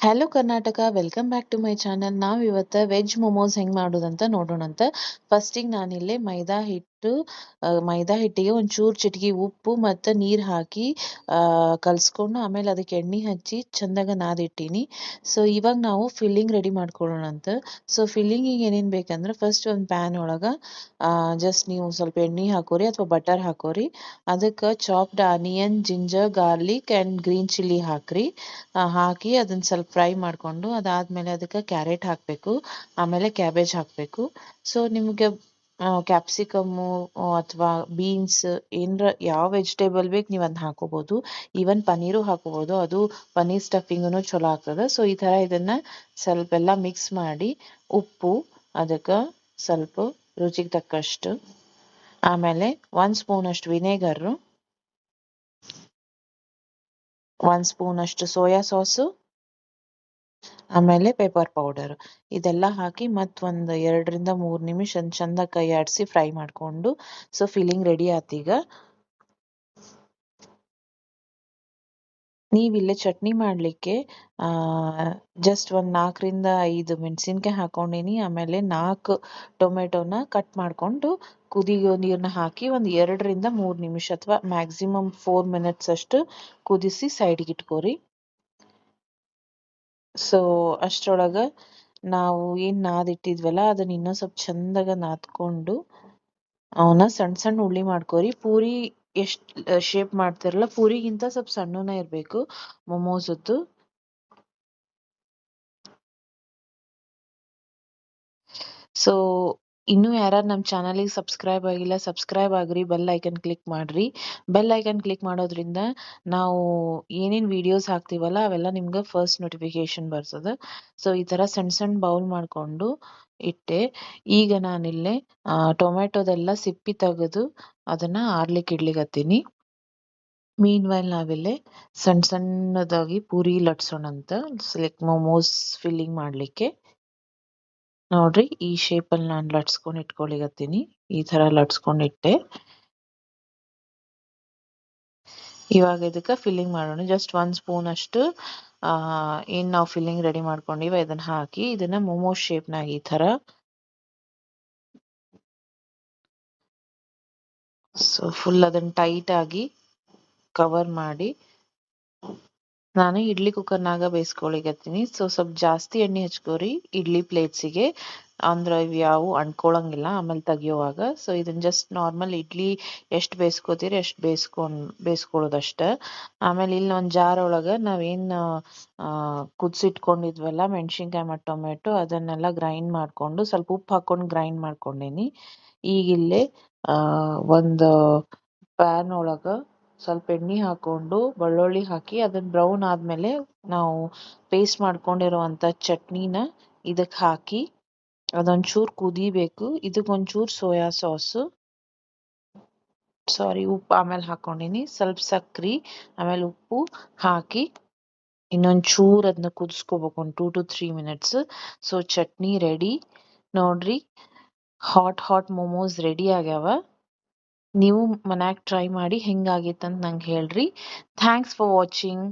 Hello Karnataka welcome back to my channel ನಾವು ಇವತ್ತು veg momos ಹೆಂಗೆ ಮಾಡೋದಂತ ನೋಡೋಣಂತ. ಫಸ್ಟಿಗೆ ನಾನಿಲ್ಲಿ ಮೈದಾ ಹಿಟ್ಟು ಮೈದಾ ಹಿಟ್ಟಿಗೆ ಒಂಚೂರು ಚಿಟಿಕೆ ಉಪ್ಪು ಮತ್ತು ನೀರು ಹಾಕಿ ಕಲಿಸ್ಕೊಂಡು ಆಮೇಲೆ ಅದಕ್ಕೆ ಎಣ್ಣೆ ಹಚ್ಚಿ ಚಂದಾಗ ನಾದಿಟ್ಟೀನಿ. ಸೊ ಇವಾಗ ನಾವು ಫಿಲ್ಲಿಂಗ್ ರೆಡಿ ಮಾಡ್ಕೊಳ್ಳೋಣ ಅಂತ. ಸೊ ಫಿಲ್ಲಿಂಗಿಗೆ ಏನೇನು ಬೇಕಂದ್ರೆ ಫಸ್ಟ್ ಒಂದು ಪ್ಯಾನ್ ಒಳಗೆ ಜಸ್ಟ್ ನೀವು ಸ್ವಲ್ಪ ಎಣ್ಣೆ ಹಾಕೋರಿ ಅಥವಾ ಬಟರ್ ಹಾಕೋರಿ. ಅದಕ್ಕೆ chopped onion ginger garlic and green chilli ಹಾಕ್ರಿ. ಹಾಕಿ ಅದನ್ನ ಸ್ವಲ್ಪ ಫ್ರೈ ಮಾಡಿಕೊಂಡು ಅದಾದಮೇಲೆ ಅದಕ್ಕೆ ಕ್ಯಾರೆಟ್ ಹಾಕಬೇಕು, ಆಮೇಲೆ ಕ್ಯಾಬೇಜ್ ಹಾಕಬೇಕು. ಸೊ ನಿಮಗೆ ಕ್ಯಾಪ್ಸಿಕಮ್ಮು ಅಥವಾ ಬೀನ್ಸ್ ಏನರ ಯಾವ ವೆಜಿಟೇಬಲ್ ಬೇಕು ನೀವು ಅದನ್ನ ಹಾಕೋಬೋದು. ಈವನ್ ಪನ್ನೀರು ಹಾಕೋಬೋದು. ಅದು ಪನ್ನೀರ್ ಸ್ಟಫಿಂಗೂ ಚಲೋ ಆಗ್ತದೆ. ಸೊ ಈ ಥರ ಇದನ್ನು ಸ್ವಲ್ಪ ಎಲ್ಲ ಮಿಕ್ಸ್ ಮಾಡಿ ಉಪ್ಪು, ಅದಕ್ಕೆ ಸ್ವಲ್ಪ ರುಚಿಗೆ ತಕ್ಕಷ್ಟು, ಆಮೇಲೆ ಒಂದು ಸ್ಪೂನ್ ಅಷ್ಟು ವಿನೇಗರು ಒಂದು ಸ್ಪೂನ್ ಅಷ್ಟು ಸೋಯಾ ಸಾಸು ಆಮೇಲೆ ಪೆಪ್ಪರ್ ಪೌಡರ್ ಇದೆಲ್ಲ ಹಾಕಿ ಮತ್ತೊಂದು ಎರಡರಿಂದ ಮೂರು ನಿಮಿಷ ಚಂದ ಕೈ ಆಡಿಸಿ ಫ್ರೈ ಮಾಡಿಕೊಂಡು ಸೊ ಫಿಲ್ಲಿಂಗ್ ರೆಡಿ ಆತೀಗ ನೀವಿಲ್ಲೇ ಚಟ್ನಿ ಮಾಡಲಿಕ್ಕೆ ಜಸ್ಟ್ ಒಂದು ನಾಲ್ಕರಿಂದ ಐದು ಮೆಣಸಿನ್ಕಾಯಿ ಹಾಕೊಂಡಿನಿ, ಆಮೇಲೆ ನಾಲ್ಕು ಟೊಮೆಟೊನ ಕಟ್ ಮಾಡಿಕೊಂಡು ಕುದಿಯೋ ನೀರನ್ನ ಹಾಕಿ ಒಂದು ಎರಡರಿಂದ ಮೂರು ನಿಮಿಷ ಅಥವಾ ಮ್ಯಾಕ್ಸಿಮಮ್ ಫೋರ್ ಮಿನಿಟ್ಸ್ ಅಷ್ಟು ಕುದಿಸಿ ಸೈಡ್ಗೆ ಇಟ್ಕೋರಿ. ಸೊ ಅಷ್ಟರೊಳಗ ನಾವು ಏನು ನಾದಿಟ್ಟಿದ್ವಲ್ಲ, ಅದನ್ನ ಇನ್ನೂ ಸ್ವಲ್ಪ ಚಂದಗ ನಾದ್ಕೊಂಡು, ಅವನ್ನ ಸಣ್ಣ ಸಣ್ಣ ಉಳ್ಳಿ ಮಾಡ್ಕೋರಿ. ಪೂರಿ ಎಷ್ಟ್ ಶೇಪ್ ಮಾಡ್ತಿರಲ್ಲ, ಪೂರಿಗಿಂತ ಸ್ವಲ್ಪ ಸಣ್ಣನೇ ಇರಬೇಕು ಹೊತ್ತು. ಸೊ ಇನ್ನೂ ಯಾರು ನಮ್ಮ ಚಾನಲಿಗೆ ಸಬ್ಸ್ಕ್ರೈಬ್ ಆಗಿಲ್ಲ, ಸಬ್ಸ್ಕ್ರೈಬ್ ಆಗ್ರಿ, ಬೆಲ್ ಐಕನ್ ಕ್ಲಿಕ್ ಮಾಡ್ರಿ. ಬೆಲ್ ಐಕನ್ ಕ್ಲಿಕ್ ಮಾಡೋದ್ರಿಂದ ನಾವು ಏನೇನು ವಿಡಿಯೋಸ್ ಹಾಕ್ತೀವಲ್ಲ, ಅವೆಲ್ಲ ನಿಮ್ಗೆ ಫಸ್ಟ್ ನೋಟಿಫಿಕೇಶನ್ ಬರ್ತದೆ. ಸೊ, ಈ ಥರ ಸಣ್ಣ ಸಣ್ಣ ಬೌಲ್ ಮಾಡಿಕೊಂಡು ಇಟ್ಟೆ. ಈಗ ನಾನಿಲ್ಲೇ ಟೊಮೆಟೊದೆಲ್ಲ ಸಿಪ್ಪಿ ತೆಗೆದು ಅದನ್ನು ಆರ್ಲಿಕ್ಕೆ ಇಡ್ಲಿಕತ್ತೀನಿ ಮೀನ್ ವೈಲ್ ನಾವಿಲ್ಲೇ ಸಣ್ಣ ಸಣ್ಣದಾಗಿ ಪೂರಿ ಲಟ್ಸೋಣಂತ ಲೈಕ್ ಮೋಮೋಸ್ ಫಿಲ್ಲಿಂಗ್ ಮಾಡಲಿಕ್ಕೆ. ನೋಡ್ರಿ ಈ ಶೇಪಲ್ಲಿ ನಾನು ಲಟ್ಸ್ಕೊಂಡು ಇಟ್ಕೊಳಿಗತ್ತೀನಿ ಈ ಥರ ಲಟ್ಸ್ಕೊಂಡು ಇಟ್ಟೆ. ಇವಾಗ ಇದಕ್ಕೆ ಫಿಲ್ಲಿಂಗ್ ಮಾಡೋಣ. ಜಸ್ಟ್ ಒಂದು ಸ್ಪೂನ್ ಅಷ್ಟು ಏನು ನಾವು ಫಿಲ್ಲಿಂಗ್ ರೆಡಿ ಮಾಡ್ಕೊಂಡಿವ ಇದನ್ನ ಹಾಕಿ, ಇದನ್ನ ಮೊಮೋಸ್ ಶೇಪ್ನಾಗ ಈ ಥರ. ಸೊ ಫುಲ್ ಅದನ್ನ ಟೈಟ್ ಆಗಿ ಕವರ್ ಮಾಡಿ. ನಾನು ಇಡ್ಲಿ ಕುಕ್ಕರ್ನಾಗ ಬೇಯಿಸ್ಕೊಳಿಕತ್ತೀನಿ ಸೊ ಸ್ವಲ್ಪ ಜಾಸ್ತಿ ಎಣ್ಣೆ ಹಚ್ಕೋರಿ. ಇಡ್ಲಿ ಪ್ಲೇಟ್ಸಿಗೆ ಅಂದ್ರೆ ಇವು ಯಾವು ಆಮೇಲೆ ತೆಗಿಯೋವಾಗ. ಸೊ ಇದನ್ನ ಜಸ್ಟ್ ನಾರ್ಮಲ್ ಇಡ್ಲಿ ಎಷ್ಟು ಬೇಯಿಸ್ಕೋತೀರಿ ಎಷ್ಟು ಬೇಯಿಸ್ಕೊಂಡು ಬೇಯಿಸ್ಕೊಳ್ಳೋದಷ್ಟೆ ಆಮೇಲೆ ಇಲ್ಲಿ ಒಂದು ಜಾರ್ ಒಳಗೆ ನಾವೇನು ಕುದಿಸಿಟ್ಕೊಂಡಿದ್ವಲ್ಲ, ಮೆಣಸಿನ್ಕಾಯಿ ಮತ್ತು ಟೊಮೆಟೊ ಅದನ್ನೆಲ್ಲ ಗ್ರೈಂಡ್ ಮಾಡಿಕೊಂಡು ಸ್ವಲ್ಪ ಉಪ್ಪು ಹಾಕ್ಕೊಂಡು ಗ್ರೈಂಡ್ ಮಾಡ್ಕೊಂಡೇನಿ. ಈಗ ಇಲ್ಲಿ ಒಂದು ಪ್ಯಾನ್ ಒಳಗೆ ಸ್ವಲ್ಪ ಎಣ್ಣೆ ಹಾಕೊಂಡು ಬೆಳ್ಳುಳ್ಳಿ ಹಾಕಿ ಅದನ್ನ ಬ್ರೌನ್ ಆದಮೇಲೆ ನಾವು ಪೇಸ್ಟ್ ಮಾಡ್ಕೊಂಡಿರುವಂಥ ಚಟ್ನಿನ ಇದಕ್ಕೆ ಹಾಕಿ ಅದೊಂಚೂರು ಕುದಿಬೇಕು. ಇದಕ್ಕೆ ಒಂಚೂರು ಸೋಯಾ ಸಾಸು ಸಾರಿ ಉಪ್ಪು ಆಮೇಲೆ ಹಾಕೊಂಡಿನಿ. ಸ್ವಲ್ಪ ಸಕ್ರೆ, ಆಮೇಲೆ ಉಪ್ಪು ಹಾಕಿ ಇನ್ನೊಂಚೂರು ಅದನ್ನ ಕುದಿಸ್ಕೋಬೇಕು. ಒಂದು two to three minutes so chutney ready ನೋಡ್ರಿ ಹಾಟ್ ಹಾಟ್ ಮೊಮೋಸ್ ರೆಡಿ ಆಗ್ಯಾವ. ನೀವು ಮನ್ಯಾಗ ಟ್ರೈ ಮಾಡಿ ಹೆಂಗಾಗಿತ್ತು ಅಂತ ನಂಗೆ ಹೇಳ್ರಿ. Thanks for watching